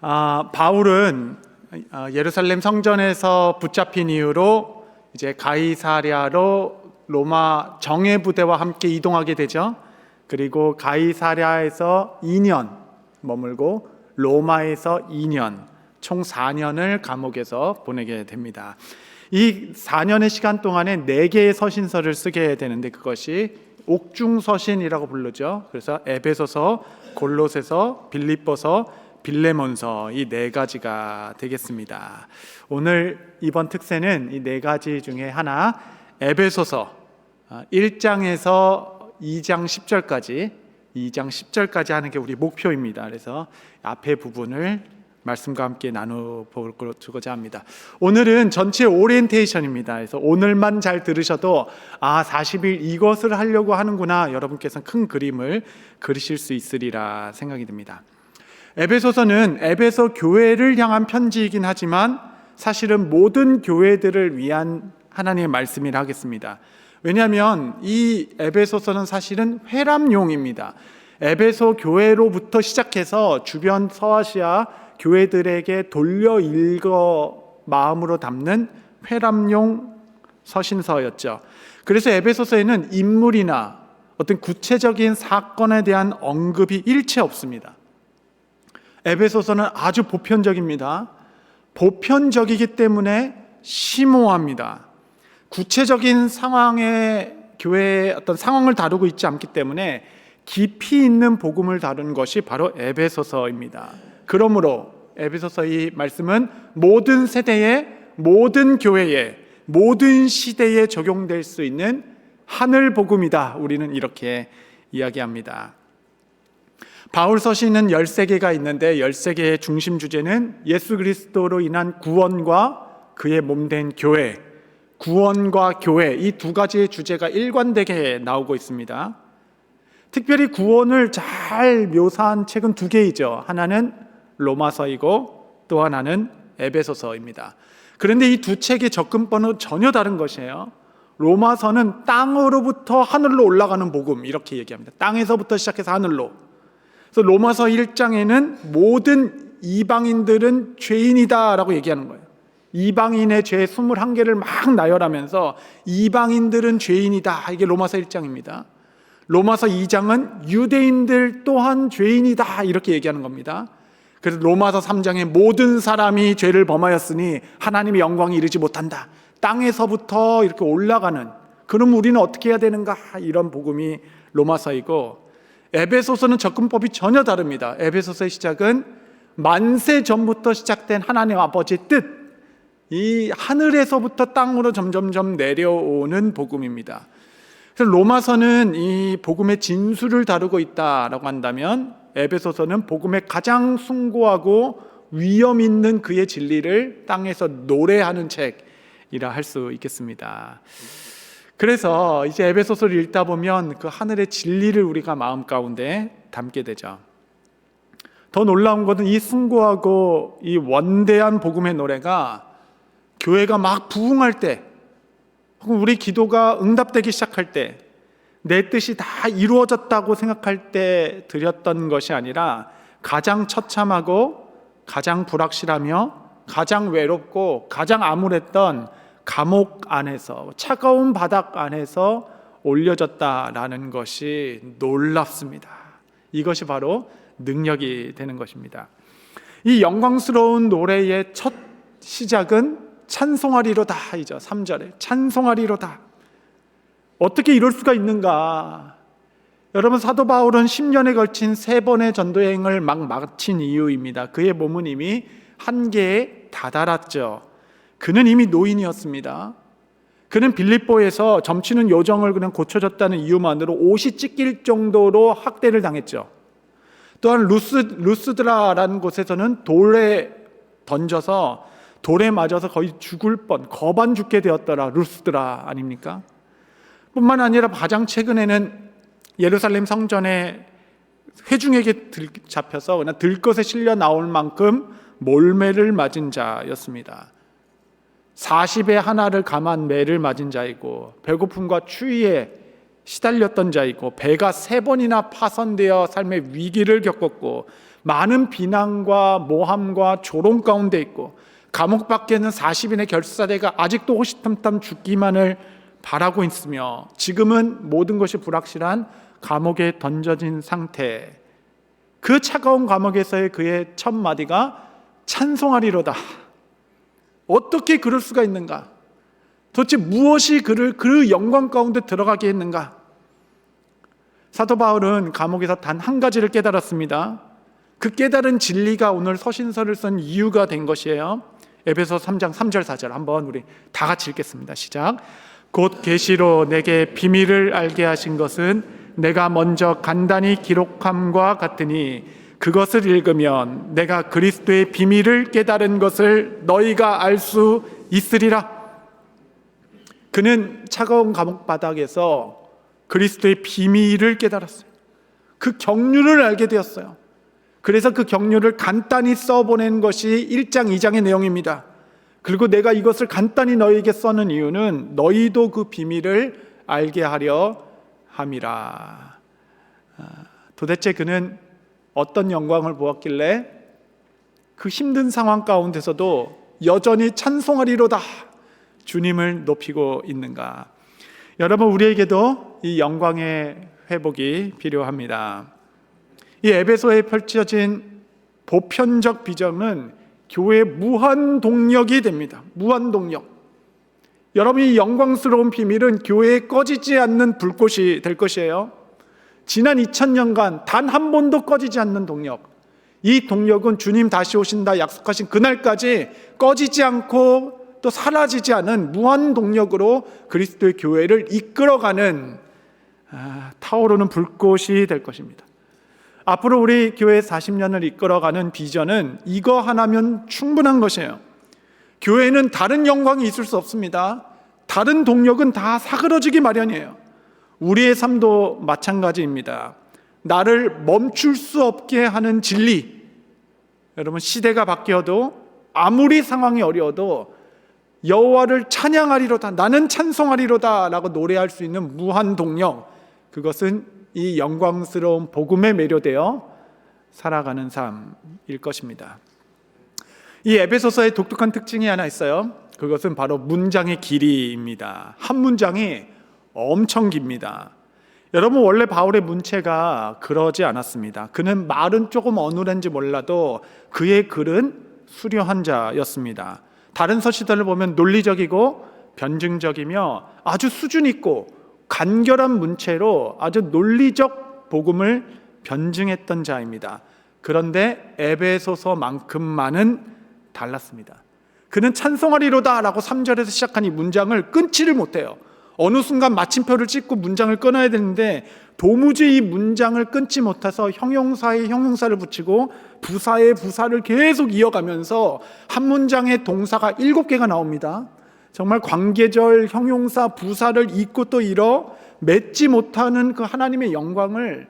아, 바울은 아, 예루살렘 성전에서 붙잡힌 이후로 이제 가이사랴로 로마 정예 부대와 함께 이동하게 되죠. 그리고 가이사랴에서 2년 머물고 로마에서 2년 총 4년을 감옥에서 보내게 됩니다. 이 4년의 시간 동안에 4개의 서신서를 쓰게 되는데 그것이 옥중 서신이라고 부르죠. 그래서 에베소서, 골로새서, 빌립보서, 빌레몬서 이 네 가지가 되겠습니다. 오늘 이번 특세는 이 네 가지 중에 하나 에베소서 1장에서 2장 10절까지 2장 10절까지 하는 게 우리 목표입니다. 그래서 앞에 부분을 말씀과 함께 나눠보고자 합니다. 오늘은 전체 오리엔테이션입니다. 그래서 오늘만 잘 들으셔도 아 40일 이것을 하려고 하는구나 여러분께서는 큰 그림을 그리실 수 있으리라 생각이 듭니다. 에베소서는 에베소 교회를 향한 편지이긴 하지만 사실은 모든 교회들을 위한 하나님의 말씀이라 하겠습니다. 왜냐하면 이 에베소서는 사실은 회람용입니다. 에베소 교회로부터 시작해서 주변 서아시아 교회들에게 돌려 읽어 마음으로 담는 회람용 서신서였죠. 그래서 에베소서에는 인물이나 어떤 구체적인 사건에 대한 언급이 일체 없습니다. 에베소서는 아주 보편적입니다. 보편적이기 때문에 심오합니다. 구체적인 상황의 교회의 어떤 상황을 다루고 있지 않기 때문에 깊이 있는 복음을 다루는 것이 바로 에베소서입니다. 그러므로 에베소서 이 말씀은 모든 세대의 모든 교회에 모든 시대에 적용될 수 있는 하늘 복음이다. 우리는 이렇게 이야기합니다. 바울 서신은 13개가 있는데 13개의 중심 주제는 예수 그리스도로 인한 구원과 그의 몸된 교회, 구원과 교회 이 두 가지의 주제가 일관되게 나오고 있습니다. 특별히 구원을 잘 묘사한 책은 두 개이죠. 하나는 로마서이고 또 하나는 에베소서입니다. 그런데 이 두 책의 접근법은 전혀 다른 것이에요. 로마서는 땅으로부터 하늘로 올라가는 복음 이렇게 얘기합니다. 땅에서부터 시작해서 하늘로. 그래서 로마서 1장에는 모든 이방인들은 죄인이다라고 얘기하는 거예요. 이방인의 죄 21개를 막 나열하면서 이방인들은 죄인이다. 이게 로마서 1장입니다. 로마서 2장은 유대인들 또한 죄인이다. 이렇게 얘기하는 겁니다. 그래서 로마서 3장에 모든 사람이 죄를 범하였으니 하나님의 영광이 이르지 못한다. 땅에서부터 이렇게 올라가는 그럼 우리는 어떻게 해야 되는가? 이런 복음이 로마서이고 에베소서는 접근법이 전혀 다릅니다. 에베소서의 시작은 만세 전부터 시작된 하나님 아버지의 뜻, 이 하늘에서부터 땅으로 점점점 내려오는 복음입니다. 그래서 로마서는 이 복음의 진수를 다루고 있다라고 한다면 에베소서는 복음의 가장 숭고하고 위험 있는 그의 진리를 땅에서 노래하는 책이라 할 수 있겠습니다. 그래서 이제 에베소서를 읽다 보면 그 하늘의 진리를 우리가 마음 가운데 담게 되죠. 더 놀라운 것은 이 숭고하고 이 원대한 복음의 노래가 교회가 막 부흥할 때, 혹은 우리 기도가 응답되기 시작할 때, 내 뜻이 다 이루어졌다고 생각할 때 드렸던 것이 아니라 가장 처참하고 가장 불확실하며 가장 외롭고 가장 암울했던 감옥 안에서 차가운 바닥 안에서 올려졌다라는 것이 놀랍습니다. 이것이 바로 능력이 되는 것입니다. 이 영광스러운 노래의 첫 시작은 찬송하리로다이죠. 3절에 찬송하리로다. 어떻게 이럴 수가 있는가? 여러분 사도 바울은 10년에 걸친 세 번의 전도 여행을 막 마친 이유입니다. 그의 몸은 이미 한계에 다다랐죠. 그는 이미 노인이었습니다. 그는 빌립보에서 점치는 요정을 그냥 고쳐줬다는 이유만으로 옷이 찢길 정도로 학대를 당했죠. 또한 루스 루스드라라는 곳에서는 돌에 던져서 돌에 맞아서 거의 죽을 뻔, 거반 죽게 되었더라. 루스드라 아닙니까? 뿐만 아니라 가장 최근에는 예루살렘 성전에 회중에게 들, 잡혀서 그냥 들것에 실려 나올 만큼 몰매를 맞은 자였습니다. 40의 하나를 감한 매를 맞은 자이고 배고픔과 추위에 시달렸던 자이고 배가 세 번이나 파손되어 삶의 위기를 겪었고 많은 비난과 모함과 조롱 가운데 있고 감옥 밖에는 40인의 결사대가 아직도 호시탐탐 죽기만을 바라고 있으며 지금은 모든 것이 불확실한 감옥에 던져진 상태. 그 차가운 감옥에서의 그의 첫 마디가 찬송하리로다. 어떻게 그럴 수가 있는가? 도대체 무엇이 그를 그 영광 가운데 들어가게 했는가? 사도 바울은 감옥에서 단 한 가지를 깨달았습니다. 그 깨달은 진리가 오늘 서신서를 쓴 이유가 된 것이에요. 에베소 3장 3절 4절 한번 우리 다 같이 읽겠습니다. 시작. 곧 계시로 내게 비밀을 알게 하신 것은 내가 먼저 간단히 기록함과 같으니 그것을 읽으면 내가 그리스도의 비밀을 깨달은 것을 너희가 알 수 있으리라. 그는 차가운 감옥 바닥에서 그리스도의 비밀을 깨달았어요. 그 경륜을 알게 되었어요. 그래서 그 경륜을 간단히 써보낸 것이 1장, 2장의 내용입니다. 그리고 내가 이것을 간단히 너희에게 써는 이유는 너희도 그 비밀을 알게 하려 함이라. 아, 도대체 그는 어떤 영광을 보았길래 그 힘든 상황 가운데서도 여전히 찬송하리로다 주님을 높이고 있는가? 여러분 우리에게도 이 영광의 회복이 필요합니다. 이 에베소에 펼쳐진 보편적 비전은 교회의 무한 동력이 됩니다. 무한 동력. 여러분이 영광스러운 비밀은 교회에 꺼지지 않는 불꽃이 될 것이에요. 지난 2000년간 단 한 번도 꺼지지 않는 동력. 이 동력은 주님 다시 오신다 약속하신 그날까지 꺼지지 않고 또 사라지지 않은 무한 동력으로 그리스도의 교회를 이끌어가는 아, 타오르는 불꽃이 될 것입니다. 앞으로 우리 교회 40년을 이끌어가는 비전은 이거 하나면 충분한 것이에요. 교회는 다른 영광이 있을 수 없습니다. 다른 동력은 다 사그러지기 마련이에요. 우리의 삶도 마찬가지입니다. 나를 멈출 수 없게 하는 진리. 여러분 시대가 바뀌어도 아무리 상황이 어려워도 여호와를 찬양하리로다. 나는 찬송하리로다라고 노래할 수 있는 무한 동력. 그것은 이 영광스러운 복음에 매료되어 살아가는 삶일 것입니다. 이 에베소서의 독특한 특징이 하나 있어요. 그것은 바로 문장의 길이입니다. 한 문장이 엄청 깁니다. 여러분 원래 바울의 문체가 그러지 않았습니다. 그는 말은 조금 어눌한지 몰라도 그의 글은 수려한 자였습니다. 다른 서시들을 보면 논리적이고 변증적이며 아주 수준 있고 간결한 문체로 아주 논리적 복음을 변증했던 자입니다. 그런데 에베소서만큼만은 달랐습니다. 그는 찬송하리로다라고 3절에서 시작한 이 문장을 끊지를 못해요. 어느 순간 마침표를 찍고 문장을 끊어야 되는데 도무지 이 문장을 끊지 못해서 형용사에 형용사를 붙이고 부사에 부사를 계속 이어가면서 한 문장의 동사가 일곱 개가 나옵니다. 정말 관계절, 형용사, 부사를 잇고 또 잃어 맺지 못하는 그 하나님의 영광을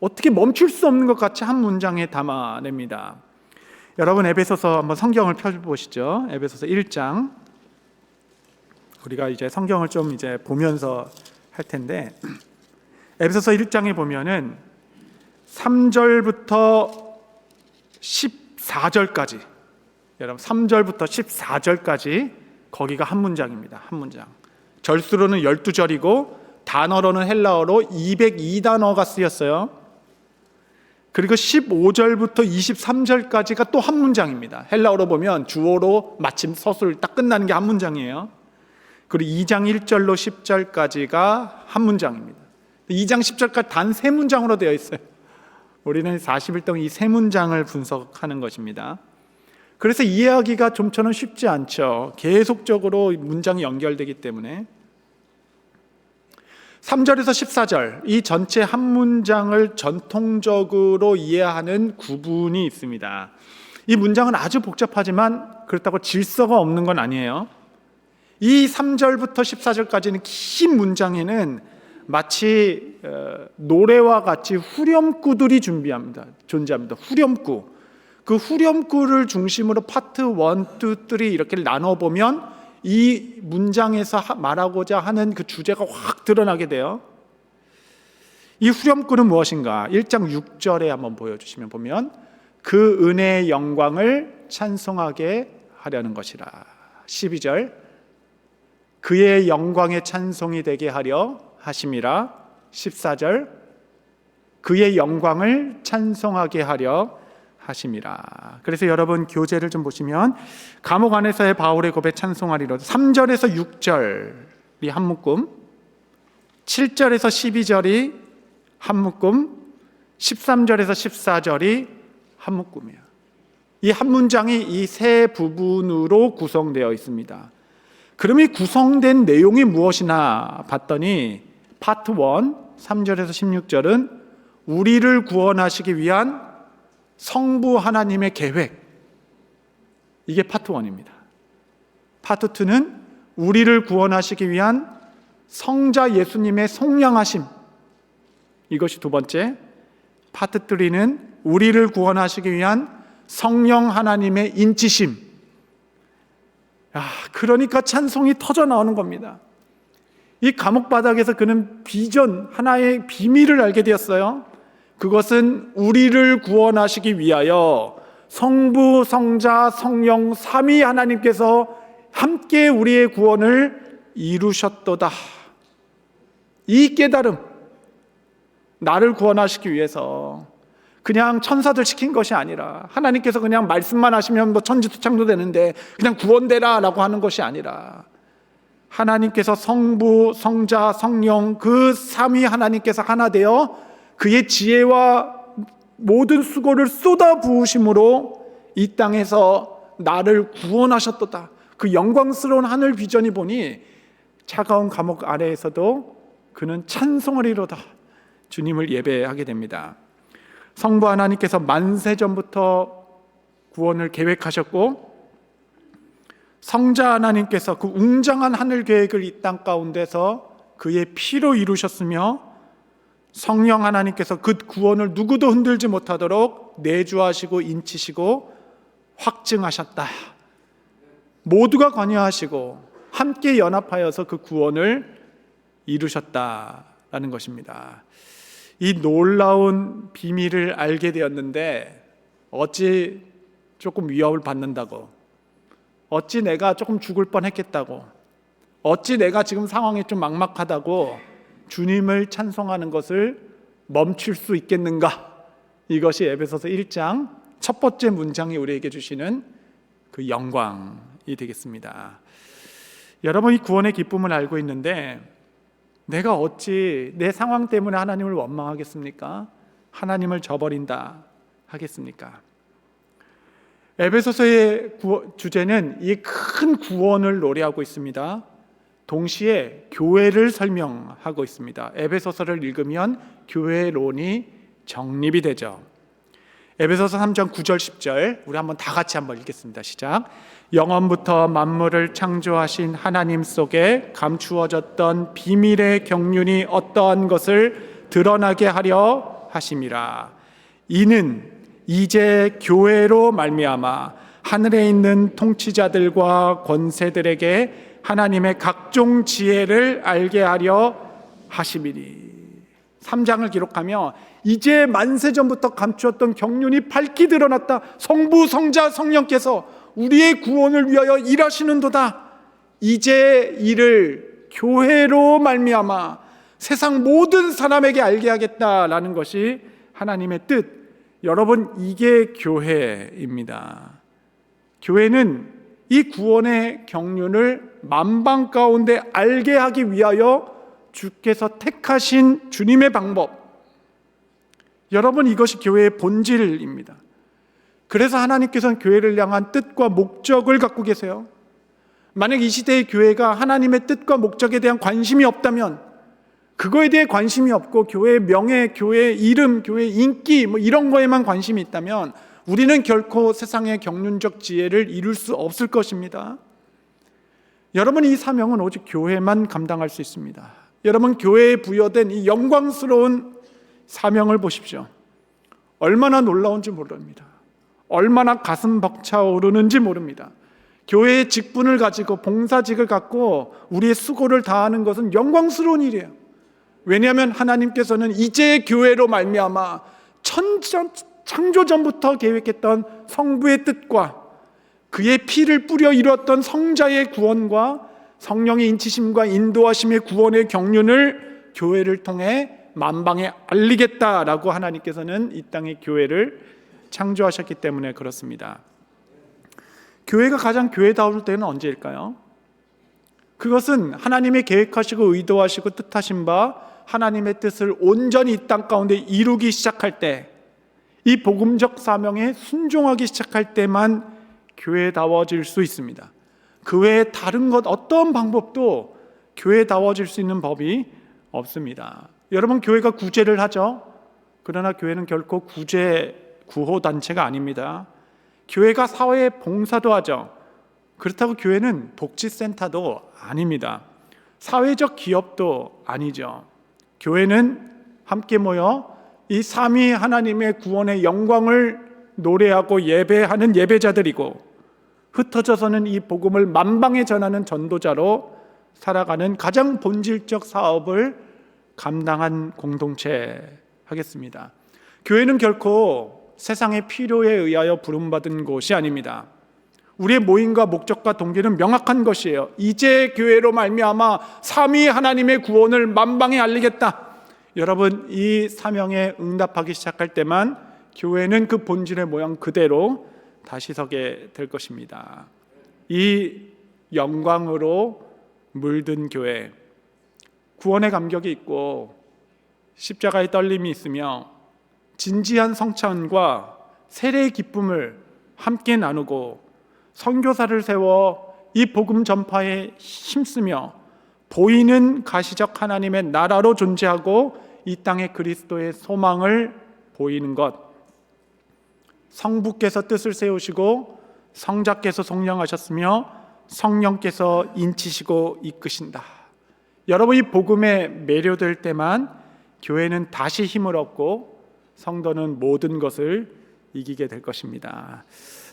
어떻게 멈출 수 없는 것 같이 한 문장에 담아냅니다. 여러분 에베소서 한번 성경을 펴보시죠. 에베소서 1장. 우리가 이제 성경을 좀 이제 보면서 할 텐데 에베소서 1장에 보면은 3절부터 14절까지 여러분 3절부터 14절까지 거기가 한 문장입니다. 한 문장. 절수로는 12절이고 단어로는 헬라어로 202단어가 쓰였어요. 그리고 15절부터 23절까지가 또 한 문장입니다. 헬라어로 보면 주어로 마침 서술 딱 끝나는 게 한 문장이에요. 그리고 2장 1절로 10절까지가 한 문장입니다. 2장 10절까지 단 세 문장으로 되어 있어요. 우리는 40일 동안 이세 문장을 분석하는 것입니다. 그래서 이해하기가 좀처럼 쉽지 않죠. 계속적으로 문장이 연결되기 때문에 3절에서 14절 이 전체 한 문장을 전통적으로 이해하는 구분이 있습니다. 이 문장은 아주 복잡하지만 그렇다고 질서가 없는 건 아니에요. 이 3절부터 14절까지는 긴 문장에는 마치 어, 노래와 같이 후렴구들이 준비합니다. 존재합니다. 후렴구. 그 후렴구를 중심으로 파트 1, 2, 3 이렇게 나눠보면 이 문장에서 말하고자 하는 그 주제가 확 드러나게 돼요. 이 후렴구는 무엇인가? 1장 6절에 한번 보여주시면 보면 그 은혜의 영광을 찬송하게 하려는 것이라. 12절 그의 영광의 찬송이 되게 하려 하심이라. 14절 그의 영광을 찬송하게 하려 하심이라. 그래서 여러분 교재를 좀 보시면 감옥 안에서의 바울의 고백 찬송하리로 3절에서 6절이 한 묶음, 7절에서 12절이 한 묶음, 13절에서 14절이 한 묶음이에요. 이 한 문장이 이 세 부분으로 구성되어 있습니다. 그럼 이 구성된 내용이 무엇이나 봤더니 파트 1, 3절에서 16절은 우리를 구원하시기 위한 성부 하나님의 계획. 이게 파트 1입니다. 파트 2는 우리를 구원하시기 위한 성자 예수님의 속량하심. 이것이 두 번째. 파트 3는 우리를 구원하시기 위한 성령 하나님의 인치심. 아, 그러니까 찬송이 터져 나오는 겁니다. 이 감옥 바닥에서 그는 비전 하나의 비밀을 알게 되었어요. 그것은 우리를 구원하시기 위하여 성부, 성자, 성령 삼위 하나님께서 함께 우리의 구원을 이루셨도다. 이 깨달음, 나를 구원하시기 위해서 그냥 천사들 시킨 것이 아니라 하나님께서 그냥 말씀만 하시면 뭐 천지투창도 되는데 그냥 구원되라라고 하는 것이 아니라 하나님께서 성부, 성자, 성령 그 삼위 하나님께서 하나 되어 그의 지혜와 모든 수고를 쏟아 부으심으로 이 땅에서 나를 구원하셨도다. 그 영광스러운 하늘 비전이 보니 차가운 감옥 아래에서도 그는 찬송을 이로다. 주님을 예배하게 됩니다. 성부 하나님께서 만세 전부터 구원을 계획하셨고 성자 하나님께서 그 웅장한 하늘 계획을 이 땅 가운데서 그의 피로 이루셨으며 성령 하나님께서 그 구원을 누구도 흔들지 못하도록 내주하시고 인치시고 확증하셨다. 모두가 관여하시고 함께 연합하여서 그 구원을 이루셨다라는 것입니다. 이 놀라운 비밀을 알게 되었는데 어찌 조금 위협을 받는다고 어찌 내가 조금 죽을 뻔했겠다고 어찌 내가 지금 상황이 좀 막막하다고 주님을 찬송하는 것을 멈출 수 있겠는가? 이것이 에베소서 1장 첫 번째 문장이 우리에게 주시는 그 영광이 되겠습니다. 여러분 이 구원의 기쁨을 알고 있는데 내가 어찌 내 상황 때문에 하나님을 원망하겠습니까? 하나님을 저버린다 하겠습니까? 에베소서의 주제는 이 큰 구원을 노래하고 있습니다. 동시에 교회를 설명하고 있습니다. 에베소서를 읽으면 교회론이 정립이 되죠. 에베소서 3장 9절 10절 우리 한번 다 같이 한번 읽겠습니다. 시작. 영원부터 만물을 창조하신 하나님 속에 감추어졌던 비밀의 경륜이 어떠한 것을 드러나게 하려 하심이라. 이는 이제 교회로 말미암아 하늘에 있는 통치자들과 권세들에게 하나님의 각종 지혜를 알게 하려 하심이니. 3장을 기록하며 이제 만세 전부터 감추었던 경륜이 밝히 드러났다. 성부, 성자, 성령께서 우리의 구원을 위하여 일하시는도다. 이제 이를 교회로 말미암아 세상 모든 사람에게 알게 하겠다라는 것이 하나님의 뜻. 여러분 이게 교회입니다. 교회는 이 구원의 경륜을 만방 가운데 알게 하기 위하여 주께서 택하신 주님의 방법. 여러분 이것이 교회의 본질입니다. 그래서 하나님께서는 교회를 향한 뜻과 목적을 갖고 계세요. 만약 이 시대의 교회가 하나님의 뜻과 목적에 대한 관심이 없다면 그거에 대해 관심이 없고 교회의 명예, 교회의 이름, 교회의 인기 뭐 이런 거에만 관심이 있다면 우리는 결코 세상의 경륜적 지혜를 이룰 수 없을 것입니다. 여러분 이 사명은 오직 교회만 감당할 수 있습니다. 여러분 교회에 부여된 이 영광스러운 사명을 보십시오. 얼마나 놀라운지 모릅니다. 얼마나 가슴 벅차오르는지 모릅니다. 교회의 직분을 가지고 봉사직을 갖고 우리의 수고를 다하는 것은 영광스러운 일이에요. 왜냐하면 하나님께서는 이제 교회로 말미암아 천전 창조 전부터 계획했던 성부의 뜻과 그의 피를 뿌려 이루었던 성자의 구원과 성령의 인치심과 인도하심의 구원의 경륜을 교회를 통해 만방에 알리겠다라고 하나님께서는 이 땅의 교회를 창조하셨기 때문에 그렇습니다. 교회가 가장 교회다울 때는 언제일까요? 그것은 하나님의 계획하시고 의도하시고 뜻하신 바 하나님의 뜻을 온전히 이 땅 가운데 이루기 시작할 때, 이 복음적 사명에 순종하기 시작할 때만 교회다워질 수 있습니다. 그 외에 다른 것 어떤 방법도 교회다워질 수 있는 법이 없습니다. 여러분 교회가 구제를 하죠. 그러나 교회는 결코 구제 구호 단체가 아닙니다. 교회가 사회에 봉사도 하죠. 그렇다고 교회는 복지센터도 아닙니다. 사회적 기업도 아니죠. 교회는 함께 모여 이 삼위 하나님의 구원의 영광을 노래하고 예배하는 예배자들이고 흩어져서는 이 복음을 만방에 전하는 전도자로 살아가는 가장 본질적 사업을 감당한 공동체 하겠습니다. 교회는 결코 세상의 필요에 의하여 부름받은 곳이 아닙니다. 우리의 모임과 목적과 동기는 명확한 것이에요. 이제 교회로 말미암아 삼위 하나님의 구원을 만방에 알리겠다. 여러분 이 사명에 응답하기 시작할 때만 교회는 그 본질의 모양 그대로 다시 서게 될 것입니다. 이 영광으로 물든 교회 구원의 감격이 있고 십자가의 떨림이 있으며 진지한 성찬과 세례의 기쁨을 함께 나누고 선교사를 세워 이 복음 전파에 힘쓰며 보이는 가시적 하나님의 나라로 존재하고 이 땅에 그리스도의 소망을 보이는 것 성부께서 뜻을 세우시고 성자께서 성령하셨으며 성령께서 인치시고 이끄신다. 여러분 이 복음에 매료될 때만 교회는 다시 힘을 얻고 성도는 모든 것을 이기게 될 것입니다.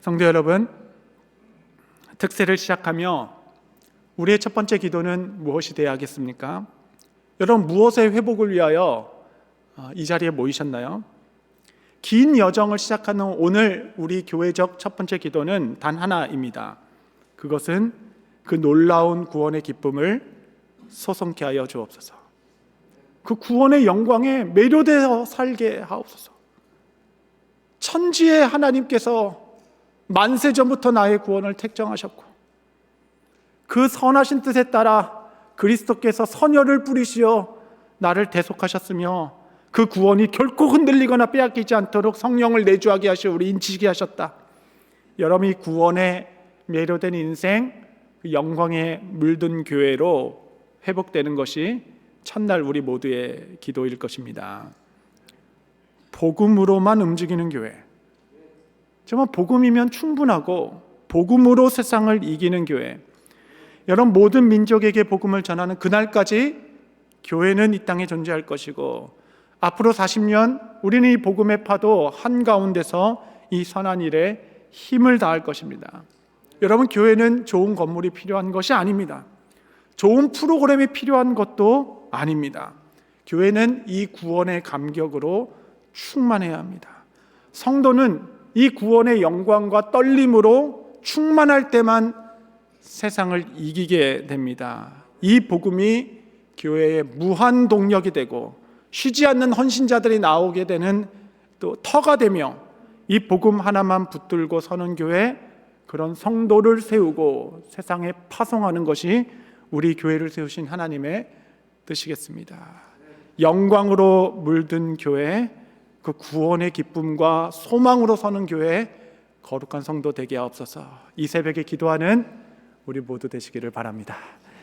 성도 여러분, 특세를 시작하며 우리의 첫 번째 기도는 무엇이 되어야 하겠습니까? 여러분 무엇의 회복을 위하여 어, 이 자리에 모이셨나요? 긴 여정을 시작하는 오늘 우리 교회적 첫 번째 기도는 단 하나입니다. 그것은 그 놀라운 구원의 기쁨을 소성케 하여 주옵소서. 그 구원의 영광에 매료되어 살게 하옵소서. 천지의 하나님께서 만세 전부터 나의 구원을 택정하셨고 그 선하신 뜻에 따라 그리스도께서 선혈을 뿌리시어 나를 대속하셨으며 그 구원이 결코 흔들리거나 빼앗기지 않도록 성령을 내주하게 하시어 우리 인치게 하셨다. 여러분이 구원에 매료된 인생, 그 영광에 물든 교회로 회복되는 것이 첫날 우리 모두의 기도일 것입니다. 복음으로만 움직이는 교회. 정말 복음이면 충분하고 복음으로 세상을 이기는 교회. 여러분 모든 민족에게 복음을 전하는 그날까지 교회는 이 땅에 존재할 것이고 앞으로 40년 우리는 이 복음의 파도 한가운데서 이 선한 일에 힘을 다할 것입니다. 여러분 교회는 좋은 건물이 필요한 것이 아닙니다. 좋은 프로그램이 필요한 것도 아닙니다. 교회는 이 구원의 감격으로 충만해야 합니다. 성도는 이 구원의 영광과 떨림으로 충만할 때만 세상을 이기게 됩니다. 이 복음이 교회의 무한 동력이 되고 쉬지 않는 헌신자들이 나오게 되는 또 터가 되며 이 복음 하나만 붙들고 서는 교회 그런 성도를 세우고 세상에 파송하는 것이 우리 교회를 세우신 하나님의 뜻이겠습니다. 영광으로 물든 교회 그 구원의 기쁨과 소망으로 서는 교회 거룩한 성도 되게 하옵소서. 이 새벽에 기도하는 우리 모두 되시기를 바랍니다.